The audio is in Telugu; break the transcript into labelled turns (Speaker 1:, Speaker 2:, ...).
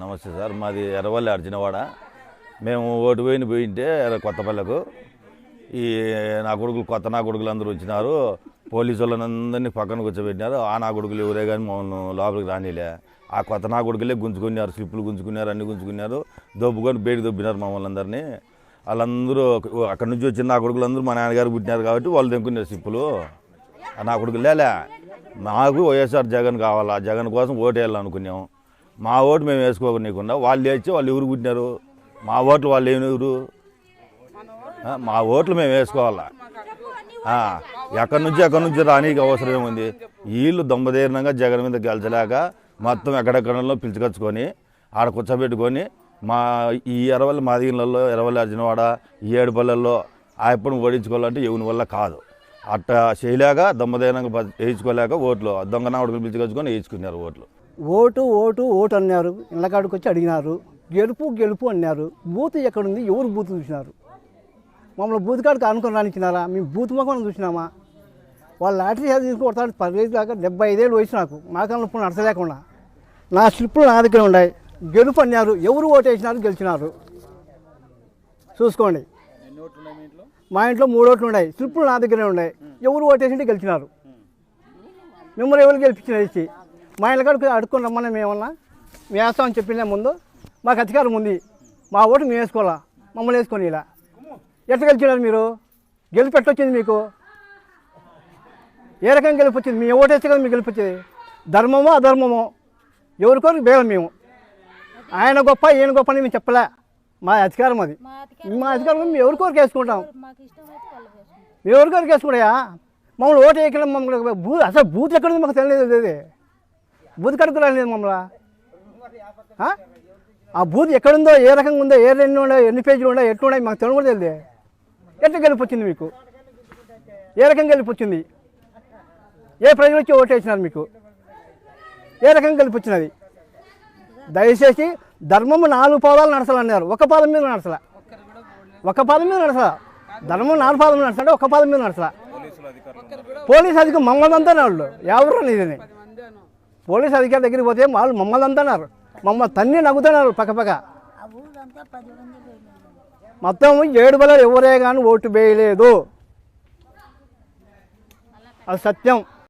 Speaker 1: నమస్తే సార్ మాది ఎర్రవల్లి అర్జునవాడ. మేము ఓటు పోయిన పోయింటే కొత్తపల్లెకు. ఈ నా కొడుకులు కొత్త నా కొడుకులు అందరూ వచ్చినారు. పోలీసు వాళ్ళందరినీ పక్కన కూర్చోబెట్టినారు. ఆ నా కొడుకులు ఎవరే కానీ మమ్మల్ని లోపలికి రానిలే. ఆ కొత్త నా కొడుకులే గుంజుకున్నారు స్లిప్పులు గుంజుకున్నారు అన్ని గుంజుకున్నారు. దొబ్బుకొని బయట దొబ్బినారు మమ్మల్ని అందరినీ. వాళ్ళందరూ అక్కడి నుంచి వచ్చిన నా కొడుకులందరూ మా నాన్నగారు పుట్టినారు కాబట్టి వాళ్ళు తెంకున్నారు స్లిప్పులు. నా కొడుకులు లేలే. మాకు వైఎస్ఆర్ జగన్ కావాలా? జగన్ కోసం ఓటు మా ఓటు మేము వేసుకోకుండా వాళ్ళు లేచి వాళ్ళు ఎవరు పుట్టినారు మా ఓట్లు వాళ్ళు ఏమి ఎవరు? మా ఓట్లు మేము వేసుకోవాలా? ఎక్కడి నుంచి ఎక్కడి నుంచి రానీకి అవసరం ఏముంది? వీళ్ళు దొంబదీర్ణంగా జగన్ మీద గెలిచలేక మొత్తం ఎక్కడెక్కడలో పిలుచుకొచ్చుకొని ఆడ కూర్చోబెట్టుకొని మా ఈ ఎరవల్లి మాదిగిళ్ళల్లో ఎరవల్లి అర్జునవాడ ఈ ఏడుపల్లెల్లో ఆ ఎప్పుడు ఓడించుకోవాలంటే ఎవరి వల్ల కాదు. అట్ట చేయలేక దొంబదీనంగా వేయించుకోలేక ఓట్లు దొంగ నాడుకుని పిలుచుకొచ్చుకొని వేయించుకున్నారు ఓట్లు.
Speaker 2: ఓటు ఓటు ఓటు అన్నారు. ఇళ్ళకాడికి వచ్చి అడిగినారు. గెలుపు గెలుపు అన్నారు. బూత్ ఎక్కడుంది? ఎవరు బూత్ చూసినారు? మమ్మల్ని బూత్ కాడికి అనుకుని రానిచ్చినారా మేము బూత్ మొక్కను చూసినామా? వాళ్ళు లాటరీ అది తీసుకొడతాడు పదివేలు దాకా డెబ్బై ఐదేళ్ళు వయసు నాకు. మాకన్నా ఇప్పుడు నడచలేకుండా. నా స్లిప్పులు నా దగ్గర ఉన్నాయి. గెలుపు అన్నారు. ఎవరు ఓటేసినారు గెలిచినారు. చూసుకోండి. మా ఇంట్లో మూడు ఓట్లు ఉన్నాయి. స్లిప్పులు నా దగ్గరే ఉన్నాయి. ఎవరు ఓటేసింటే గెలిచినారు. మిమ్మల్ని ఎవరు గెలిపించినారు? ఇచ్చి. మా ఇళ్ళ కాడికి అడుక్కొని రమ్మని మేమన్నా. మేము వేస్తామని చెప్పిందే ముందు. మాకు అధికారం ఉంది. మా ఓటు మేము వేసుకోవాలా? మమ్మల్ని వేసుకొని ఇలా. ఎట్లా గెలిచినారు మీరు? గెలుపు ఎట్టొచ్చింది మీకు? ఏ రకంగా గెలుపు వచ్చింది? మీ ఓటు వేస్తే కదా మీకు గెలుపు వచ్చేది. ధర్మమో అధర్మమో ఎవరికోరికి భేదం మేము. ఆయన గొప్ప ఈయన గొప్ప అని మేము చెప్పలే. మా అధికారం అది.
Speaker 3: మా అధికారం
Speaker 2: మేము ఎవరికోరికి వేసుకుంటాం?
Speaker 3: మాకు ఇష్టమైతే వాళ్ళు వేసుకుంటాం
Speaker 2: మేము ఎవరికోరికి వేసుకున్నాయా మమ్మల్ని ఓటు వేయకుండా మమ్మల్ని అసలు బూత్ ఎక్కడ మాకు తెలియదు. అది బూత్ కడుకు రాలేదు మమ్మల్ని. ఆ? బూత్ ఎక్కడుందో ఏ రకంగా ఉందో ఏ రెండు ఉండో ఎన్ని పేజీలు ఉండో ఎట్లు ఉన్నాయి మాకు తెలియదు కూడా తెలియదు. ఎట్లా గెలుపు వచ్చింది మీకు? ఏ రకంగా గెలుపు వచ్చింది ఏ ప్రజలు వచ్చి ఓటు వేసినారు మీకు? ఏ రకంగా గెలుపు వచ్చినది దయచేసి ధర్మము నాలుగు పాదాలు నడచాలన్నారు. ఒక పాదం మీద నడచలా. ఒక పాదం మీద నడచలా. ధర్మం నాలుగు పాదం నడచాలంటే ఒక పాదం మీద నడచలా. పోలీస్ అధికారి మమ్మల్ని అంతా వాళ్ళు ఎవరు ఇదని పోలీస్ అధికారి దగ్గరికి పోతే వాళ్ళు మమ్మల్ని అంటున్నారు. మమ్మల్ని తన్ని నవ్వుతున్నారు పక్క పక్క.
Speaker 3: ఆ ఊరంతా పది మంది పోయినారు.
Speaker 2: మొత్తం ఏడు బల ఎవరే కానీ ఓటు వేయలేదు. అది సత్యం.